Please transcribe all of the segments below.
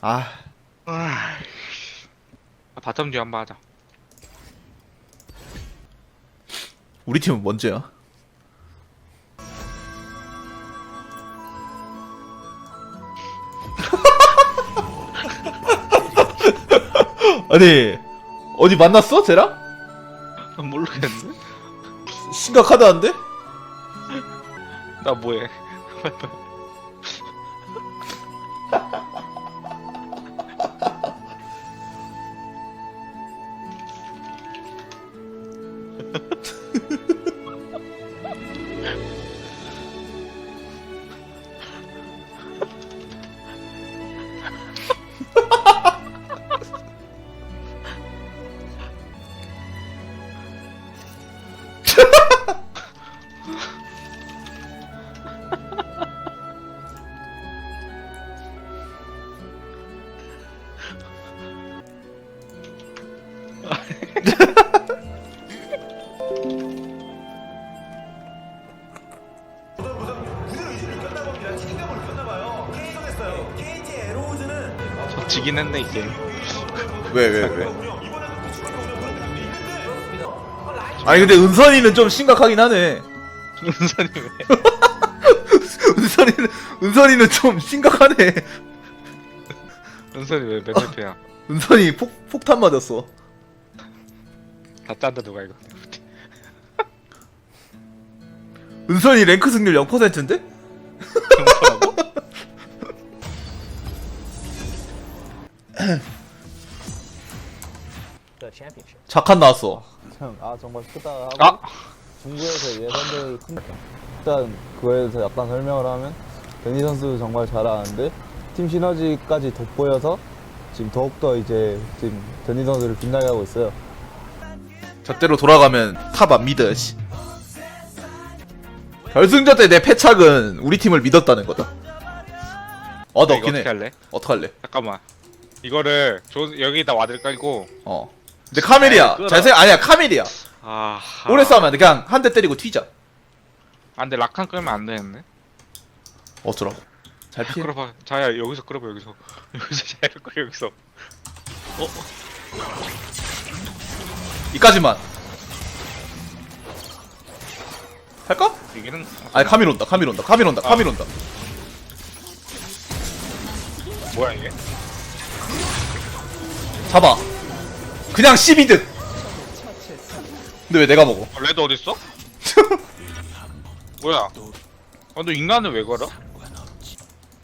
아 아, 바텀 뒤 한번 하자. 우리 팀은 먼저야. 아니 어디 만났어 쟤랑? 모르겠는데? 심각하다는데? 나 뭐해? 지긴 했네 이게. 왜 왜 왜? 아니 근데 은선이는 좀 심각하긴 하네. 은선이 왜? 은선이는 은선이는 좀 심각하네. 은선이 왜 맨날 패야? 은선이 폭 폭탄 맞았어. 다 짠다 누가 이거? 은선이 랭크 승률 0%인데? 뭐라고? the championship. 작한 나왔어. 참, 아 정말 크다 하고 아, 중국에서 예선대를 큰 일단 그거에 대해서 약간 설명을 하면 데니 선수 정말 잘하는데 팀 시너지까지 돋보여서 지금 더욱더 이제 지금 데니 선수를 빛나게 하고 있어요. 저때로 돌아가면 탑 안 믿어. 씨. 결승전 때 내 패착은 우리 팀을 믿었다는 거다. 어, 나 이거 해. 어떻게 할래? 어떡할래? 잠깐만. 이거를 조, 여기다 와들 깔고. 어. 근데 카멜이야. 끌어. 잘 생각 아니야 카멜이야. 아, 오래 싸우면 안 돼. 그냥 한 대 때리고 튀자. 아, 근데 락한 끌면 안 되겠네. 어쩌라고. 잘 피해. 끌어봐. 자야 여기서 끌어봐 여기서. 여기서 자야 끌어 여기서. 이까지만. 할까? 이기는. 아니 카밀 온다. 카밀 온다. 카밀 온다. 카밀 온다. 뭐야 이게? 잡아. 그냥 12득. 근데 왜 내가 먹어? 어, 레드 어디 있어? 뭐야? 어, 너 인간을 왜 걸어?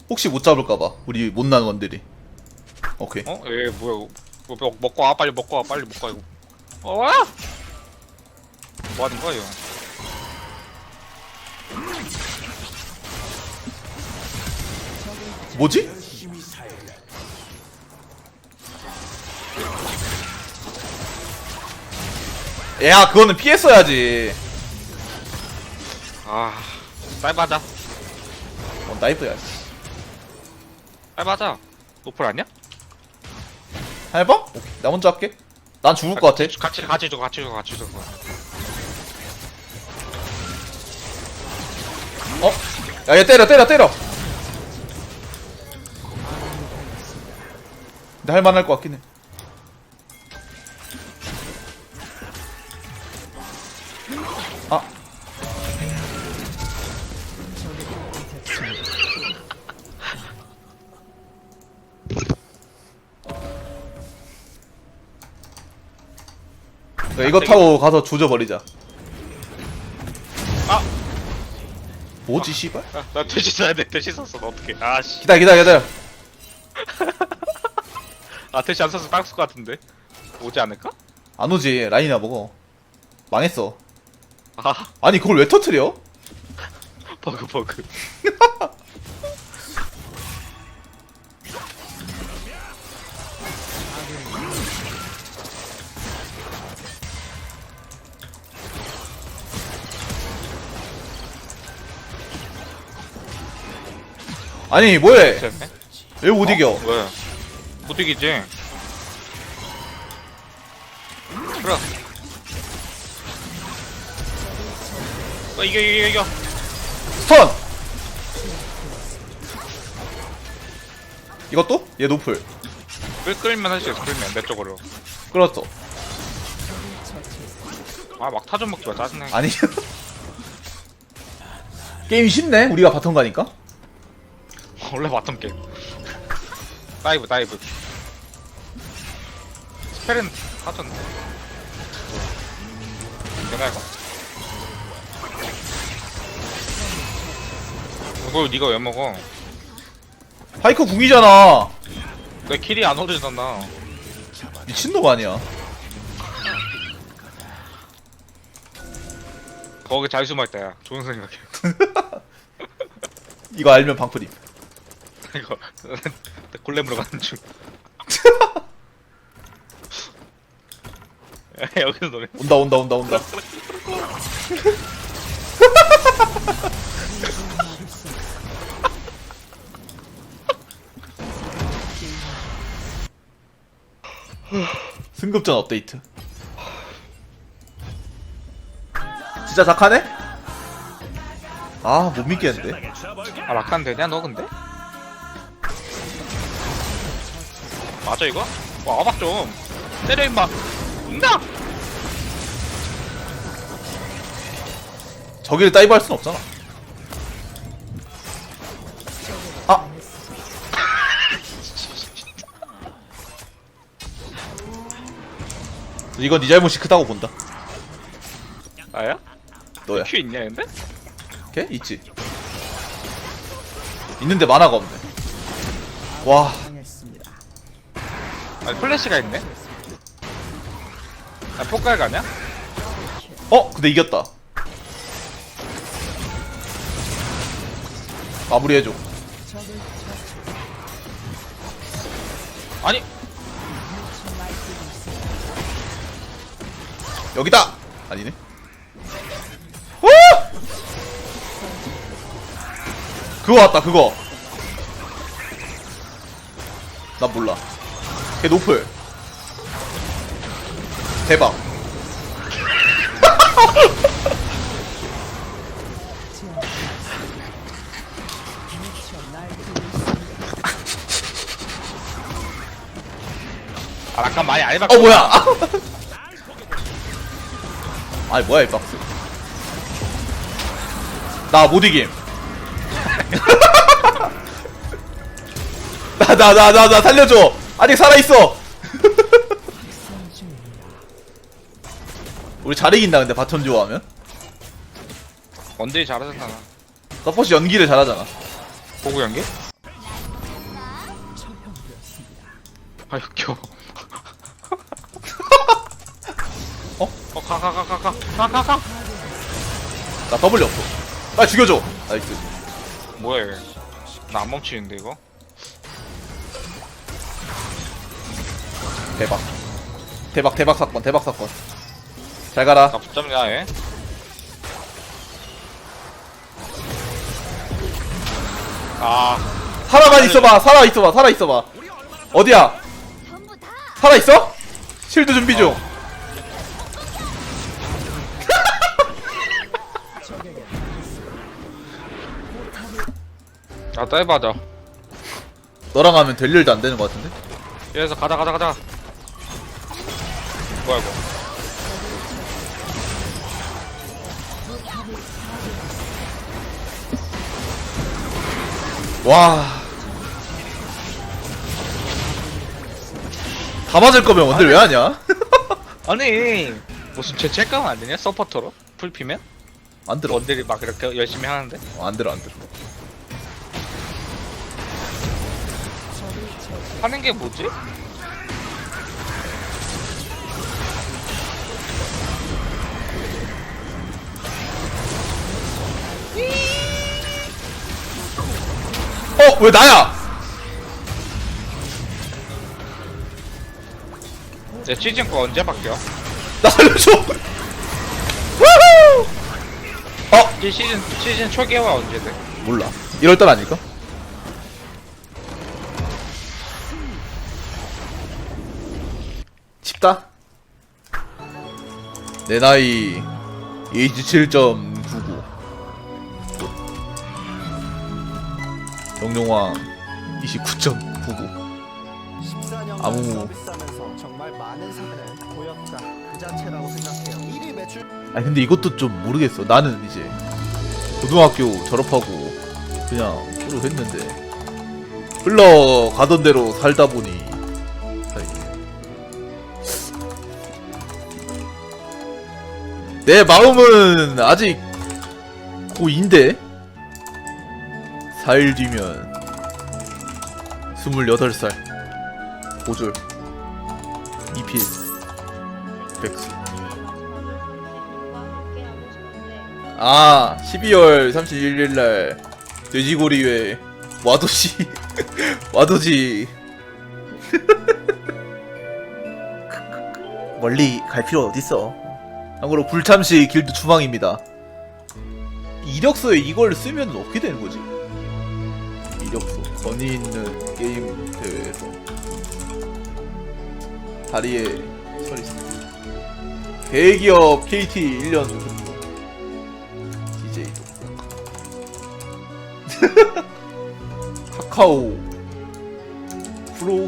혹시 못 잡을까봐. 우리 못난 원들이. 오케이. 어? 얘 뭐야? 뭐, 먹, 먹고 와 빨리 먹고 와 빨리 먹고 와 이거. 어 와? 뭐 하는 이거? 뭐지? 야, 그거는 피했어야지. 아, 쌀바자. 어, 나이프야. 쌀바자. 노플 아니야? 해봐? 오케이. 나 먼저 할게. 난 죽을 것 같아. 같이 같이 줘 같이 줘 같이 줘. 어? 야, 얘 때려, 때려, 때려. 근데 할만할 것 같긴 해. 이거 타고 가서 조져버리자. 아! 뭐지, 씨발? 아, 나 돼지 써야 돼. 돼지 썼어. 너 어떡해. 아 씨. 기다려, 기다려, 기다려. 아 돼지 안 썼어 것 같은데. 오지 않을까? 안 오지 라인이나 먹어 망했어 아 아니 그걸 왜 터트려? 버그 버그. 아니 뭐해 됐네. 왜 못 이겨 왜? 못 이기지. 그래. 어, 이겨 이겨 이겨. 스턴 이것도? 얘 노플 끌 끌면 할수 있어 끌면 내 쪽으로 끌었어 아 막타 좀 먹지 마 짜증나 아니 게임이 쉽네 우리가 바텀 가니까 원래 바텀 게임. 다이브 다이브. 스펠은 하던데. 내가 이거 이걸 니가 왜 먹어? 파이커 궁이잖아. 내 킬이 안 오르잖아. 미친놈 아니야? 거기 잘 숨어있다 야. 좋은 생각이야. 이거 알면 방풀임 골렘으로 가는 중. 야, 여기서 노래. 온다 온다 온다 온다. 승급전 업데이트. 진짜 작하네? 아 못 믿겠는데? 아 막간 되냐 너 근데? 맞아 이거? 와 아박 좀 때려 임마 응다! 저기를 다이브 할 순 없잖아 아 이건 네 잘못이 크다고 본다 나야? 너야 큐 있냐 근데? 걔? 있지 있는데 만화가 없네 와 아니 플래시가 있네? 아 폭갈 가냐? 어? 근데 이겼다 마무리해줘 아니 여기다! 아니네 오! 그거 왔다 그거 나 몰라 걔 노플. 대박. 아 약간 많이 안 해봤고 어 뭐야? 아니 뭐야 이 박스. 나 못 이김. 나 나 나 나 나 살려줘 아직 살아있어! 우리 잘 이긴다 근데 바텀 좋아하면? 원딜 잘하잖아. 서포시 연기를 잘하잖아. 보고 연기? 아 역겨워 어? 어가가가가 가. 가 가가. 나 더블이 없어. 빨리 죽여줘! 나이스 뭐야 이거 나안 멈추는데 이거? 대박 대박 대박 사건 대박 사건 잘 가라 나 붙잡냐 얘? 아 살아만 있어봐 살아 있어봐 살아 있어봐 어디야 살아 있어? 실드 준비 중 아, 따해봐자. 너랑 하면 될 일도 안 되는 것 같은데 여기서 가자, 가자, 가자. 뭐야, 이거. 와. 다 맞을 거면 원딜 왜 하냐? 아니, 무슨 죄책감 안 되냐? 서포터로? 풀피면? 안 들어. 원딜이 막 이렇게 열심히 하는데? 어, 안 들어, 안 들어. 하는 게 뭐지? 어, 왜 나야? 내 시즌 거 언제 바뀌어? 나 살려줘. 우후! 어, 이 시즌, 시즌 초기화 언제 돼? 몰라. 1월달 아닐까? 쉽다. 내 나이 27.99. 정용왕 29.4. 부부 14년간 아무- 서비스하면서 정말 많은 사연을 보였다 그 자체라고 생각해요 1위 매출 아니 근데 이것도 좀 모르겠어. 나는 이제 고등학교 졸업하고 그냥 프로 했는데 흘러가던 대로 살다 보니 내 마음은 아직 고2인데 4일 뒤면 28살 고졸 이필 백수. 아 12월 31일 날 돼지고리회 와도시 와도지. 멀리 갈 필요 어딨어? 참고로 불참시 길드 추방입니다. 이력서에 이걸 쓰면 어떻게 되는 거지? 이력서. 건의 있는 게임 대회에서 다리에 설 있습니다. 대기업 KT 1년. 근무 DJ도. 카카오. 프로